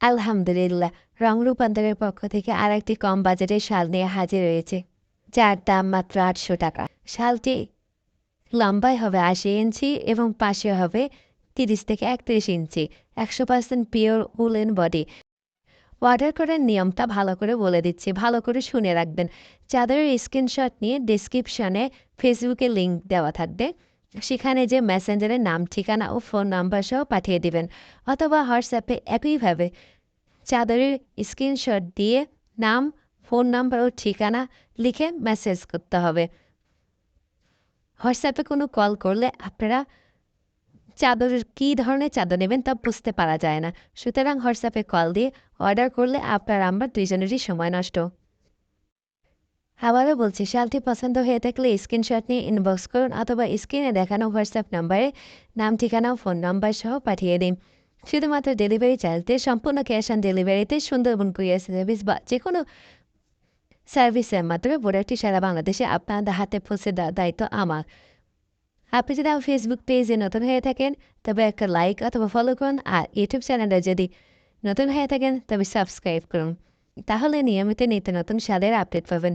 আলহামদুলিল্লাহ রং রূপান্তরের পক্ষ থেকে আর একটি কম বাজেটের শাল নিয়ে হাজির হয়েছে, যার দাম মাত্র আটশো টাকা। শালটি লম্বায় হবে আশি ইঞ্চি এবং পাশে হবে তিরিশ থেকে একত্রিশ ইঞ্চি, একশো percent pure woolen body. Order করার নিয়মটা ভালো করে বলে দিচ্ছি, ভালো করে শুনে রাখবেন। চাদরের স্ক্রিনশট নিয়ে ডিসক্রিপশনে ফেসবুকে লিঙ্ক দেওয়া থাকবে। সেখানে যে মেসেঞ্জারের নাম, ঠিকানা ও ফোন নাম্বার সহ পাঠিয়ে দিবেন অথবা হোয়াটসঅ্যাপে একইভাবে চাদরের স্ক্রিনশট দিয়ে নাম, ফোন নাম্বার ও ঠিকানা লিখে মেসেজ করতে হবে। হোয়াটসঅ্যাপে কোনো কল করলে আপনারা চাদরের কী ধরনের চাদর নেবেন তা বুঝতে পারা যায় না। সুতরাং হোয়াটসঅ্যাপে কল দিয়ে অর্ডার করলে আপনার আমরা দুইজনেরই সময় নষ্ট। আবারও বলছি শালটি পছন্দ হয়ে থাকলে স্ক্রিনশট নিয়ে ইনবক্স করুন অথবা স্ক্রিনে দেখানো হোয়াটসঅ্যাপ নাম্বারে নাম, ঠিকানা ফোন নাম্বার সহ পাঠিয়ে দিন। শুধুমাত্র ডেলিভারি চাইতে সম্পূর্ণ ক্যাশ অন ডেলিভারিতে সুন্দরবন কুরিয়ার সার্ভিস বা যে কোনো সার্ভিসের মাধ্যমে প্রোডাক্টটি সারা বাংলাদেশে আপনাদের হাতে পৌঁছে দেওয়ার দায়িত্ব আমার। আপনি যদি আমার ফেসবুক পেজে নতুন হয়ে থাকেন, তবে একটা লাইক অথবা ফলো করুন আর ইউটিউব চ্যানেলে যদি নতুন হয়ে থাকেন, তবে সাবস্ক্রাইব করুন। তাহলে নিয়মিত নিত্য নতুন স্বাদের আপডেট পাবেন।